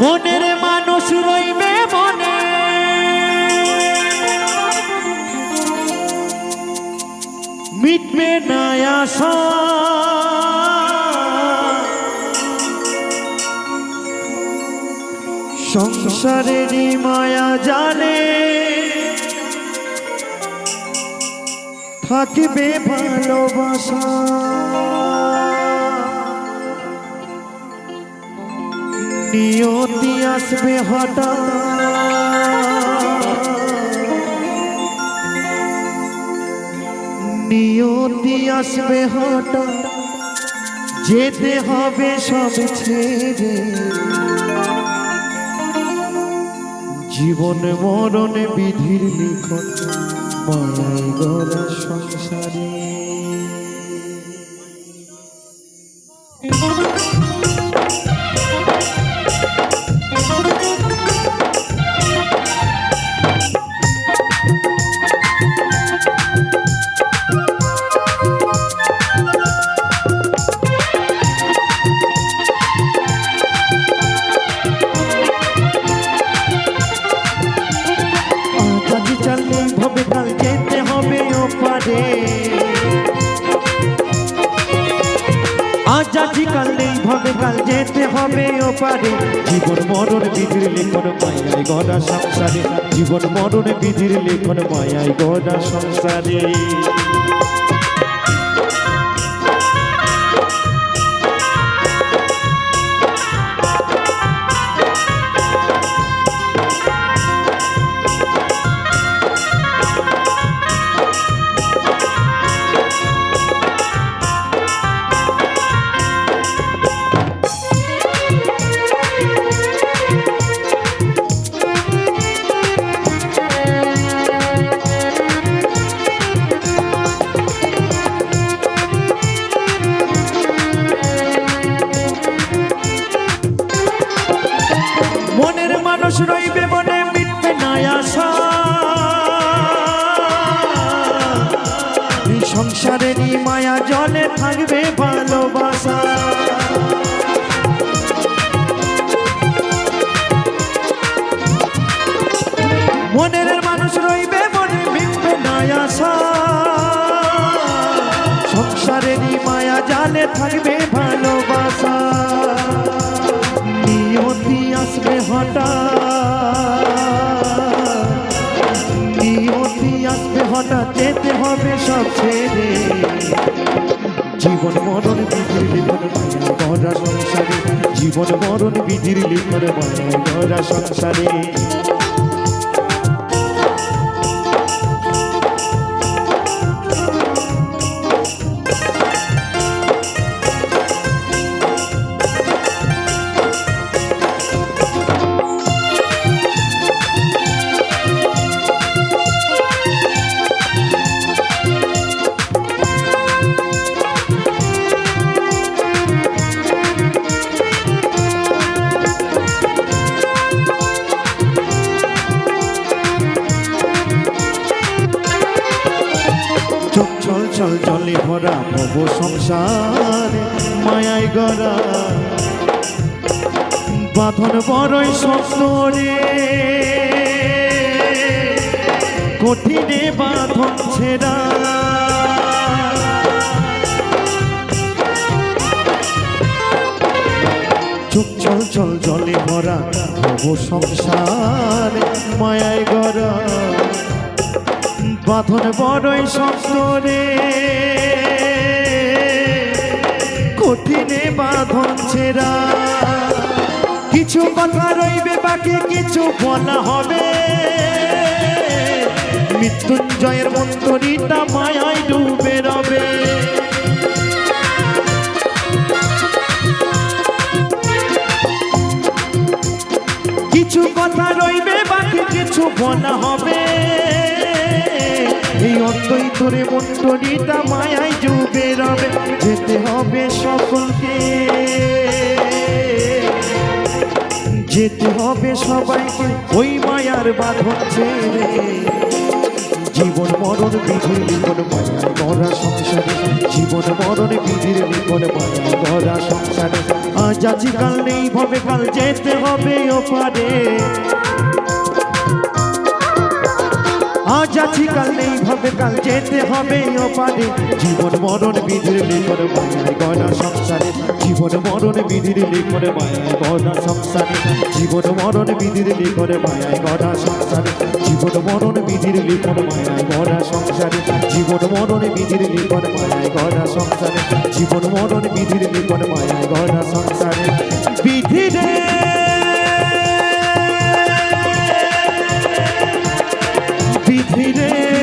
মনের মানুষ রইবে মনে। মিটবে না আশা। সংসারেরই মায়া জানে থাকবে ভালোবাসা। নিয়তি আসবে হঠাৎ। নিয়তি আসবে হঠাৎ। যেতে হবে সব ছেড়ে। জীবন মরণ বিধির লিখন মায়াই গড়া সংসারে। আজ আজি কাল নেই, ভবে কাল যেতে হবে ওপারে। জীবন মরণ বিধির লেখন মায়ায় গড়া সংসারে। জীবন মরণ বিধির লেখন মায়ায় গড়া সংসারে। থাকবে ভালোবাসা। মনের মানুষ রইবে মনে মিটবে না সংসারেরই মায়া জালে থাকবে ভালোবাসা। জীবন মরণ বিধির লিখন মায়া গড়া সংসারে। চল চল ভরা ভব সংসার মায়াই গড়া। বাঁধন বড়ই শক্ত রে। কঠিনে বাঁধন ছেড়া। চোখ চল চল, জলে ভরা ভব সংসার মায়াই গড়া। বাঁধন বড়ই সপ্তরে কঠিনে বাঁধন ছেড়া। কিছু কথা রইবে, বাকি কিছু বলা হবে। মৃত্যুঞ্জয়ের মন্তরীটা মায়ায় ডুবে রবে। কথা রইবে, বাকি কিছু বলা হবে। এই অন্তই তোরে মন্টরিটা মায়ায় ডুবে রবে, যেতে হবে সকলকে। যেতে হবে সবাইকে ওই মায়ার বাঁধন ছেড়ে। জীবন মরণ বিধির লিখন মায়ায় সংসারে জীবন মরণে বিধির লিখন মায়ায় গড়া সংসারে। আজ আজকাল নেই ভবে কাল যেতে হবে ওপারে। আজ আছি, কাল নেই ভাবে কাল যেতে হবে ওপারে জীবন মরণ বিধির লিখন মায়ায় গড়া সংসারে। জীবন মরণ বিধির লিখন মায়ায় গড়া সংসারে। জীবন মরণ বিধির লিখন মায়ায় গড়া সংসারে। জীবন মরণ বিধির লিখন মায়ায় গড়া সংসারে। জীবন মরণ বিধির লিখন মায়ায় গড়া সংসারে। জীবন মরণ বিধির লিখন মায়ায় গড়া সংসারে। বিধি পৃথিবীরে